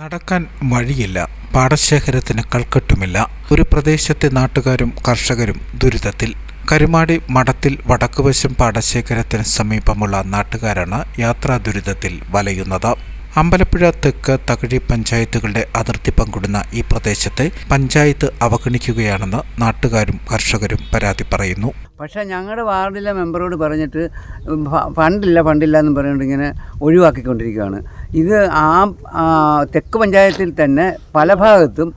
നടക്കാൻ വഴിയില്ല. പാടശേഖരത്തിന് കൽക്കെട്ടുമില്ല. ഒരു പ്രദേശത്തെ നാട്ടുകാരും കർഷകരും ദുരിതത്തിൽ. കരുമാടി മഠത്തിൽ വടക്കുവശം പാടശേഖരത്തിന് സമീപമുള്ള നാട്ടുകാരാണ് യാത്രാ ദുരിതത്തിൽ വലയുന്നത്. അമ്പലപ്പുഴ തെക്ക് തകഴി പഞ്ചായത്തുകളുടെ അതിർത്തി പങ്കിടുന്ന ഈ പ്രദേശത്തെ പഞ്ചായത്ത് അവഗണിക്കുകയാണെന്ന് നാട്ടുകാരും കർഷകരും പരാതി പറയുന്നു. പക്ഷേ ഞങ്ങളുടെ വാർഡിലെ മെമ്പറോട് പറഞ്ഞിട്ട് ഫണ്ടില്ല ഫണ്ടില്ല എന്ന് പറഞ്ഞുകൊണ്ട് ഇങ്ങനെ ഒഴിവാക്കിക്കൊണ്ടിരിക്കുകയാണ്. ഇത് ആ തെക്ക് പഞ്ചായത്തിൽ തന്നെ പല ഭാഗത്തും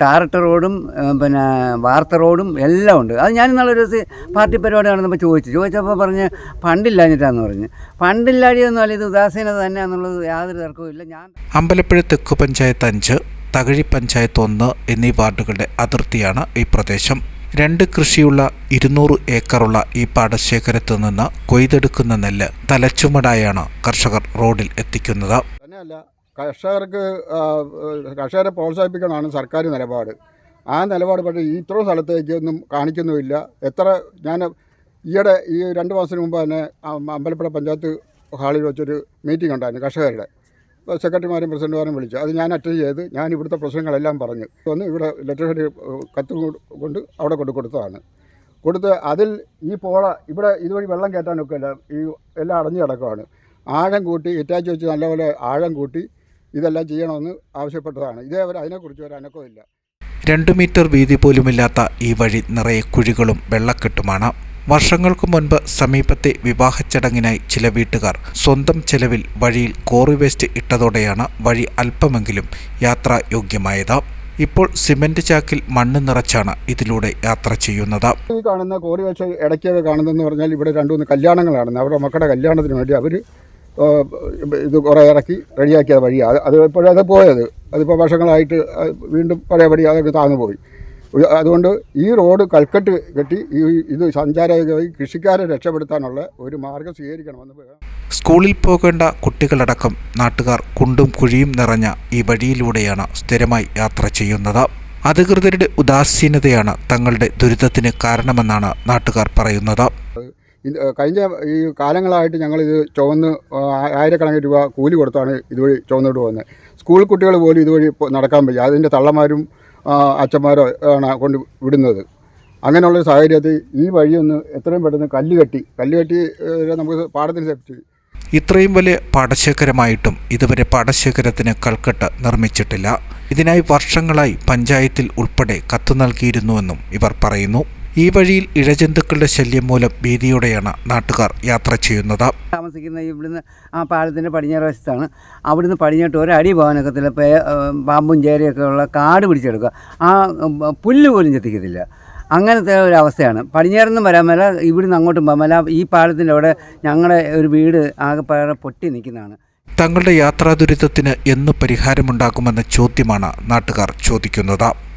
ടാറിട്ട റോഡും പിന്നെ വാർത്ത റോഡും എല്ലാം ഉണ്ട്. അത് ഞാൻ ഇന്നലെ ഒരു ദിവസം പാർട്ടി പരിപാടി നടന്നപ്പോൾ ചോദിച്ചു. ചോദിച്ചപ്പോൾ പറഞ്ഞ് ഫണ്ടില്ലാഞ്ഞിട്ടാന്ന് പറഞ്ഞ്. ഫണ്ടില്ലാഴിയൊന്നും അല്ല ഇത് ഉദാസീനത തന്നെയാണെന്നുള്ളത് യാതൊരു തർക്കവും ഞാൻ അമ്പലപ്പുഴ തെക്ക് പഞ്ചായത്ത് അഞ്ച് തകഴി പഞ്ചായത്ത് ഒന്ന് എന്നീ വാർഡുകളുടെ അതിർത്തിയാണ് ഈ പ്രദേശം. രണ്ട് കൃഷിയുള്ള ഇരുന്നൂറ് ഏക്കറുള്ള ഈ പാടശേഖരത്തു നിന്ന് കൊയ്തെടുക്കുന്ന നെല്ല് തലച്ചുമടായാണ് കർഷകർ റോഡിൽ എത്തിക്കുന്നത്. തന്നെയല്ല കർഷകർക്ക് കർഷകരെ പ്രോത്സാഹിപ്പിക്കണമാണ് സർക്കാർ നിലപാട്. ആ നിലപാട് പക്ഷേ ഇത്ര സ്ഥലത്തേക്ക് ഒന്നും കാണിക്കുന്നുമില്ല. എത്ര ഞാൻ ഈയിടെ ഈ രണ്ട് മാസത്തിന് മുമ്പ് തന്നെ അമ്പലപ്പുഴ പഞ്ചായത്ത് ഹാളിൽ വെച്ചൊരു മീറ്റിംഗ് ഉണ്ടായിരുന്നു കർഷകരുടെ. സെക്രട്ടറിമാരും പ്രസിഡന്റുമാരും വിളിച്ചു. അത് ഞാൻ അറ്റൻഡ് ചെയ്ത് ഞാൻ ഇവിടുത്തെ പ്രശ്നങ്ങളെല്ലാം പറഞ്ഞു. വന്ന് ഇവിടെ ലെറ്റർ ഹെഡ് കത്ത് കൊണ്ട് അവിടെ കൊണ്ട് കൊടുത്തതാണ്. കൊടുത്ത് അതിൽ ഈ പോള ഇവിടെ ഇതുവഴി വെള്ളം കയറ്റാനൊക്കെ ഇല്ല ഈ എല്ലാം അടഞ്ഞു കിടക്കുകയാണ് ആഴം കൂട്ടി ഇറ്റാച്ച് വെച്ച് നല്ലപോലെ ആഴം കൂട്ടി ഇതെല്ലാം ചെയ്യണമെന്ന് ആവശ്യപ്പെട്ടതാണ്. ഇതേവരെ അതിനെക്കുറിച്ച് ഒരു അനക്കമില്ല രണ്ടു മീറ്റർ വീതി പോലുമില്ലാത്ത ഈ വഴി നിറയെ കുഴികളും വെള്ളക്കെട്ടുമാണ്. വർഷങ്ങൾക്കു മുൻപ് സമീപത്തെ വിവാഹ ചടങ്ങിനായി ചില വീട്ടുകാർ സ്വന്തം ചെലവിൽ വഴിയിൽ കോറി വേസ്റ്റ് ഇട്ടതോടെയാണ് വഴി അല്പമെങ്കിലും യാത്രായോഗ്യമായത് ഇപ്പോൾ സിമന്റ് ചാക്കിൽ മണ്ണ് നിറച്ചാണ് ഇതിലൂടെ യാത്ര ചെയ്യുന്നത്. ഈ കാണുന്ന കോറി വെച്ച് ഇടയ്ക്കൊക്കെ കാണുന്നതെന്ന് പറഞ്ഞാൽ ഇവിടെ രണ്ടു മൂന്ന് കല്യാണങ്ങൾ അവരുടെ മക്കളുടെ കല്യാണത്തിന് വേണ്ടി അവർ ഇത് കുറേ ഇറക്കി റെഡിയാക്കിയ വഴിയാണ് അത് അത് ഇപ്പോഴത് പോയത്? അതിപ്പോൾ വർഷങ്ങളായിട്ട് വീണ്ടും പഴയപടി അതൊക്കെ താഴ്ന്നു പോയി. അതുകൊണ്ട് ഈ റോഡ് കൽക്കെട്ട് കെട്ടി ഈ ഇത് സഞ്ചാര കൃഷിക്കാരെ രക്ഷപ്പെടുത്താനുള്ള ഒരു മാർഗം സ്വീകരിക്കണമെന്ന് സ്കൂളിൽ പോകേണ്ട കുട്ടികളടക്കം നാട്ടുകാർ കുണ്ടും കുഴിയും നിറഞ്ഞ ഈ വഴിയിലൂടെയാണ് സ്ഥിരമായി യാത്ര ചെയ്യുന്നത്. അധികൃതരുടെ ഉദാസീനതയാണ് തങ്ങളുടെ ദുരിതത്തിന് കാരണമെന്നാണ് നാട്ടുകാർ പറയുന്നത്. കഴിഞ്ഞ ഈ കാലങ്ങളായിട്ട് ഞങ്ങളിത് ചുവന്ന് ആയിരക്കണക്കിന് രൂപ കൂലി കൊടുത്താണ് ഇതുവഴി ചുവന്നിട്ട് പോകുന്നത്. സ്കൂൾ കുട്ടികൾ പോലും ഇതുവഴി നടക്കാൻ വയ്യ. അതിന്റെ തള്ളമാരും അച്ഛന്മാരോ ആണ് കൊണ്ട് വിടുന്നത്. അങ്ങനെയുള്ള സാഹചര്യത്തിൽ ഈ വഴിയൊന്ന് എത്രയും പെട്ടെന്ന് കല്ല് കെട്ടി കല്ല് കെട്ടി നമുക്ക് പാടത്തിന് സെപ്റ്റ് ഇത്രയും വലിയ പാടശേഖരമായിട്ടും ഇതുവരെ പാടശേഖരത്തിന് കൽക്കെട്ട് നിർമ്മിച്ചിട്ടില്ല. ഇതിനായി വർഷങ്ങളായി പഞ്ചായത്തിൽ ഉൾപ്പെടെ കത്ത് നൽകിയിരുന്നുവെന്നും ഇവർ പറയുന്നു. ഈ വഴിയിൽ ഇഴജന്തുക്കളുടെ ശല്യം മൂലം ഭീതിയോടെയാണ് നാട്ടുകാർ യാത്ര ചെയ്യുന്നത്. താമസിക്കുന്ന ഇവിടുന്ന് ആ പാലത്തിന്റെ പടിഞ്ഞാറ് വശത്താണ്. അവിടുന്ന് പടിഞ്ഞോട്ട് ഒരടി പോകാനൊക്കത്തില്ല. പേ പാമ്പും ചേരയൊക്കെ ഉള്ള കാട് പിടിച്ചെടുക്കുക. ആ പുല്ല് പോലും ചെത്തിക്കത്തില്ല. അങ്ങനത്തെ ഒരു അവസ്ഥയാണ്. പടിഞ്ഞാറൊന്നും വരാൻ മേല ഇവിടുന്ന് അങ്ങോട്ടും പോകാൻ മേല ഈ പാലത്തിന്റെ അവിടെ ഞങ്ങളുടെ ഒരു വീട് ആകെപ്പാടെ പൊട്ടി നിൽക്കുന്നതാണ്. തങ്ങളുടെ യാത്രാ ദുരിതത്തിന് എന്ന് പരിഹാരമുണ്ടാകുമെന്ന ചോദ്യമാണ് നാട്ടുകാർ ചോദിക്കുന്നത്.